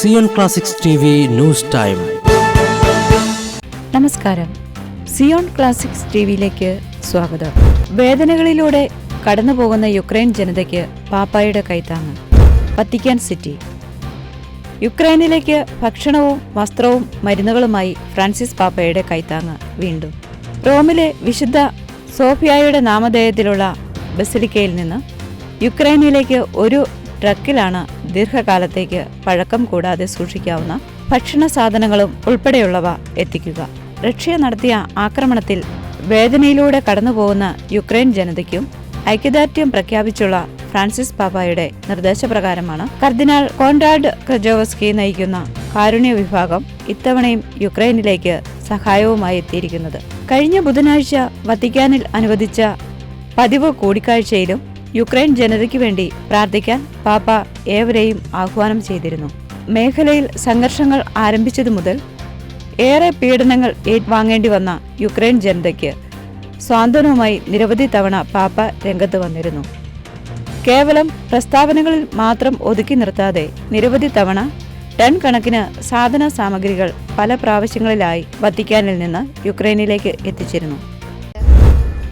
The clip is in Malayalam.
Zion classics T news time. നമസ്കാരം. സിയോൺ ക്ലാസിക്സ് ടി വിയിലേക്ക് സ്വാഗതം. വേദനകളിലൂടെ കടന്നുപോകുന്ന യുക്രൈൻ ജനതയ്ക്ക് പാപ്പായുടെ കൈത്താങ്ങ്. Vatican city. യുക്രൈനിലേക്ക് ഭക്ഷണവും വസ്ത്രവും മരുന്നുകളുമായി ഫ്രാൻസിസ് പാപ്പയുടെ കൈത്താങ്ങ് വീണ്ടും. റോമിലെ വിശുദ്ധ സോഫിയായുടെ നാമധേയത്തിലുള്ള ബസിലിക്കയിൽ നിന്ന് യുക്രൈനിലേക്ക് ഒരു ട്രക്കിലാണ് ദീർഘകാലത്തേക്ക് പഴക്കം കൂടാതെ സൂക്ഷിക്കാവുന്ന ഭക്ഷണ സാധനങ്ങളും ഉൾപ്പെടെയുള്ളവ എത്തിക്കുക. റഷ്യ നടത്തിയ ആക്രമണത്തിൽ വേദനയിലൂടെ കടന്നുപോകുന്ന യുക്രൈൻ ജനതയ്ക്കും ഐക്യദാർഢ്യം പ്രഖ്യാപിച്ചുള്ള ഫ്രാൻസിസ് പാപ്പായുടെ നിർദ്ദേശപ്രകാരമാണ് കർദിനാൾ കോൺറാഡ് ക്രജോവസ്കി നയിക്കുന്ന കാരുണ്യ വിഭാഗം ഇത്തവണയും യുക്രൈനിലേക്ക് സഹായവുമായി എത്തിയിരിക്കുന്നത്. കഴിഞ്ഞ ബുധനാഴ്ച വത്തിക്കാനിൽ അനുവദിച്ച പതിവ് കൂടിക്കാഴ്ചയിലും യുക്രൈൻ ജനതയ്ക്ക് വേണ്ടി പ്രാർത്ഥിക്കാൻ പാപ്പ ഏവരെയും ആഹ്വാനം ചെയ്തിരുന്നു. മേഖലയിൽ സംഘർഷങ്ങൾ ആരംഭിച്ചതു മുതൽ ഏറെ പീഡനങ്ങൾ ഏറ്റുവാങ്ങേണ്ടി വന്ന യുക്രൈൻ ജനതയ്ക്ക് സ്വാന്തനവുമായി നിരവധി തവണ പാപ്പ രംഗത്ത് വന്നിരുന്നു. കേവലം പ്രസ്താവനകളിൽ മാത്രം ഒതുക്കി നിർത്താതെ നിരവധി തവണ ടൺ കണക്കിന് സാധന സാമഗ്രികൾ പല പ്രാവശ്യങ്ങളിലായി വത്തിക്കാനിൽ നിന്ന് യുക്രൈനിലേക്ക് എത്തിച്ചിരുന്നു.